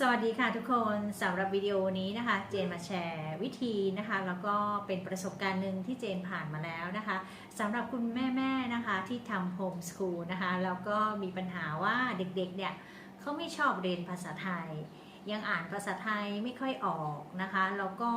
สวัสดีค่ะทุกคนสำหรับวิดีโอนี้นะคะ เจนมาแชร์วิธีนะคะ แล้วก็เป็นประสบการณ์หนึ่งที่เจนผ่านมาแล้วนะคะสำหรับคุณแม่ๆนะคะที่ทำโฮมสคูลนะคะแล้วก็มีปัญหาว่าเด็กๆเนี่ยเขาไม่ชอบเรียนภาษาไทย ยังอ่านภาษาไทยไม่ค่อยออกนะคะแล้วก็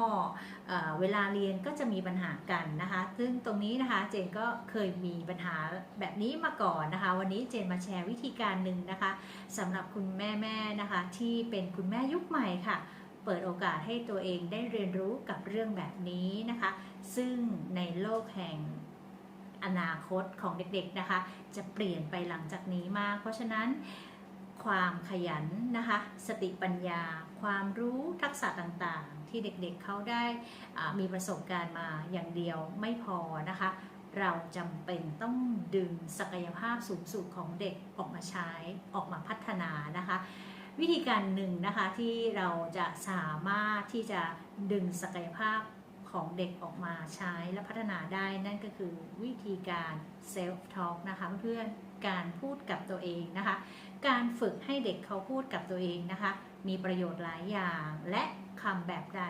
เอ่อเวลาเรียนก็จะมีปัญหากันนะคะ ซึ่งตรงนี้นะคะเจนก็เคยมีปัญหาแบบนี้มาก่อนนะคะ วันนี้เจนมาแชร์วิธีการหนึ่งนะคะสำหรับคุณแม่ๆนะคะที่เป็นคุณแม่ยุคใหม่ค่ะเปิดโอกาสให้ตัวเองได้เรียนรู้กับเรื่องแบบนี้นะคะ ซึ่งในโลกแห่งอนาคตของเด็กๆนะคะ จะเปลี่ยนไปหลังจากนี้มาก เพราะฉะนั้น ความขยันนะคะ สติปัญญา ความรู้ทักษะต่างๆ ที่เด็กๆเขาได้มีประสบการณ์มาอย่างเดียวไม่พอนะคะ เราจำเป็นต้องดึงศักยภาพสูงสุดของเด็กออกมาใช้ออกมาพัฒนานะคะ วิธีการหนึ่งนะคะที่เราจะสามารถที่จะดึงศักยภาพ ของเด็กออกมาใช้และพัฒนาได้นั่นก็คือวิธีการ self talk นะคะเพื่อนการพูดกับตัวเองนะคะ การฝึกให้เด็กเขาพูดกับตัวเองนะคะ มีประโยชน์หลายอย่าง และคำแบบไหน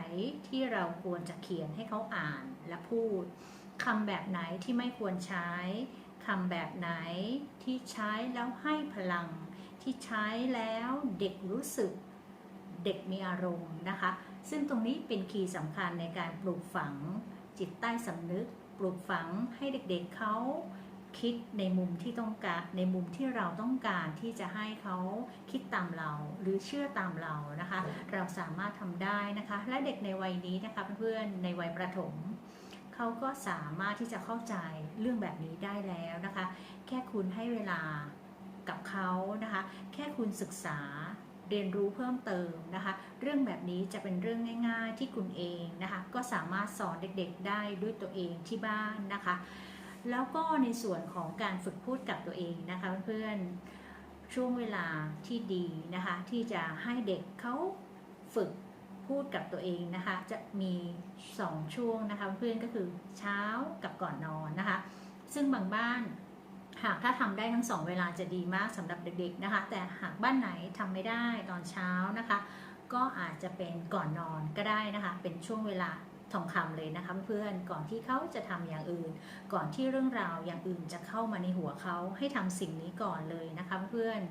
ที่เราควรจะเขียนให้เขาอ่านและพูดคำแบบไหนที่ไม่ควรใช้คำแบบไหนที่ใช้แล้วให้พลัง ที่ใช้แล้วเด็กรู้สึกเด็กมีอารมณ์นะคะ ซึ่งตรงนี้เป็นคีย์สำคัญในการปลูกฝังจิตใต้สำนึก ปลูกฝังให้เด็กๆเเขาคิดในมุมที่ต้องการในมุมที่เราต้องการที่จะให้เขาคิดตามเราหรือเชื่อตามเรานะคะ เราสามารถทำได้นะคะ และเด็กในวัยนี้นะคะเพื่อนๆในวัยประถมเขาก็สามารถที่จะเข้าใจเรื่องแบบนี้ได้แล้วนะคะ แค่คุณให้เวลากับเขานะคะ แค่คุณศึกษา เรียนรู้เพิ่มเติมนะคะ เรื่องแบบนี้จะเป็นเรื่องง่าย ๆที่คุณเองนะคะ ก็สามารถสอนเด็กๆได้ด้วยตัวเองที่บ้านนะคะ แล้วก็ในส่วนของการฝึกพูดกับตัวเองนะคะเพื่อนๆช่วงเวลาที่ดีนะคะ ที่จะให้เด็กเขาฝึกพูดกับตัวเองนะคะ จะมี 2 ช่วงนะคะ เพื่อนก็คือเช้ากับก่อนนอนนะคะ ซึ่งบางบ้าน หากถ้าทำได้ทั้งสองเวลาจะดีมากสำหรับเด็กๆนะคะ แต่หากบ้านไหนทำไม่ได้ตอนเช้านะคะ ก็อาจจะเป็นก่อนนอนก็ได้นะคะ เป็นช่วงเวลาทองคำเลยนะคะเพื่อนก่อนที่เขาจะทำอย่างอื่น ก่อนที่เรื่องราวอย่างอื่นจะเข้ามาในหัวเขาให้ทำสิ่งนี้ก่อนเลยนะคะเพื่อน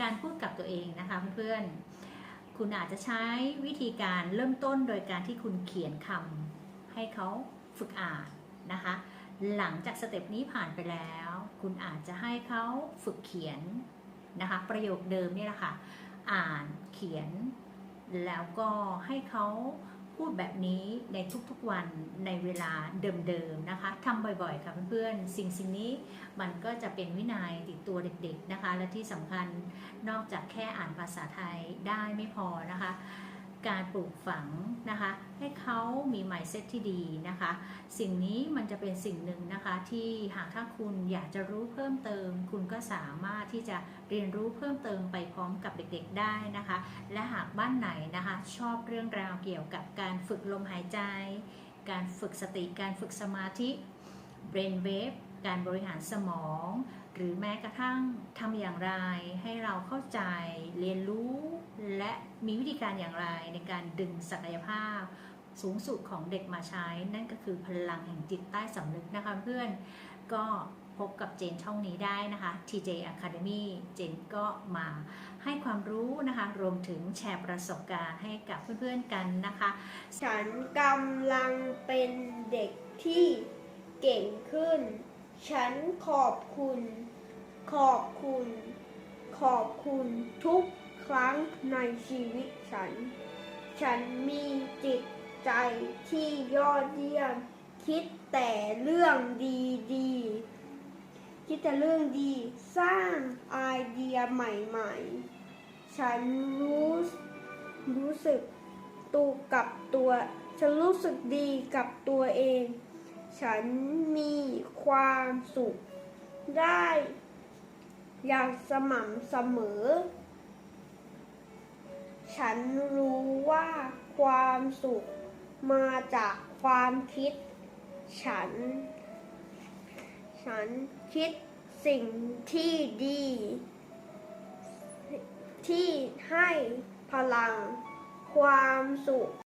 การพูดกับตัวเองนะคะเพื่อนคุณอาจจะใช้วิธีการเริ่มต้นโดยการที่คุณเขียนคำให้เขาฝึกอ่านนะคะ หลังจากสเต็ปนี้ผ่านไปแล้ว คุณอาจจะให้เขาฝึกเขียนนะคะ ประโยคเดิมนี่แหละค่ะ อ่านเขียน แล้วก็ให้เขาพูดแบบนี้ในทุกๆวันในเวลาเดิมๆนะคะทำบ่อยๆค่ะเพื่อนๆ สิ่งสิ่งนี้มันก็จะเป็นวินัยติดตัวเด็กๆนะคะ และที่สำคัญนอกจากแค่อ่านภาษาไทยได้ไม่พอนะคะ การปลูกฝังนะคะ ให้เขามี mindset ที่ดีนะคะ สิ่งนี้มันจะเป็นสิ่งหนึ่งนะคะที่หากถ้าคุณอยากจะรู้เพิ่มเติม คุณก็สามารถที่จะเรียนรู้เพิ่มเติมไปพร้อมกับเด็กๆได้นะคะ และหากบ้านไหนนะคะ ชอบเรื่องราวเกี่ยวกับการฝึกลมหายใจ การฝึกสติการฝึกสมาธิ brain wave การบริหารสมอง หรือแม้กระทั่งทำอย่างไร ให้เราเข้าใจเรียนรู้ และมีวิธีการอย่างไรในการดึงศักยภาพสูงสุดของเด็กมาใช้ นั่นก็คือพลังแห่งจิตใต้สำนึกนะคะเพื่อนก็พบกับเจนช่องนี้ได้นะคะ TJ Academy เจนก็มาให้ความรู้นะคะ รวมถึงแชร์ประสบการณ์ให้กับเพื่อนๆกันนะคะ ฉันกำลังเป็นเด็กที่เก่งขึ้น ฉันขอบคุณ ขอบคุณ ขอบคุณทุกครั้งในชีวิตฉัน ฉันมีจิตใจที่ยอดเยี่ยม คิดแต่เรื่องดีๆ คิดแต่เรื่องดี สร้างไอเดียใหม่ๆ ฉันรู้รู้สึกตูกับตัว ฉันรู้สึกดีกับตัวเอง ฉันมีความสุขได้ อย่างสม่ำเสมอ ฉันรู้ว่าความสุขมาจากความคิด ฉัน ฉันคิดสิ่งที่ดี ที่ให้พลังความสุข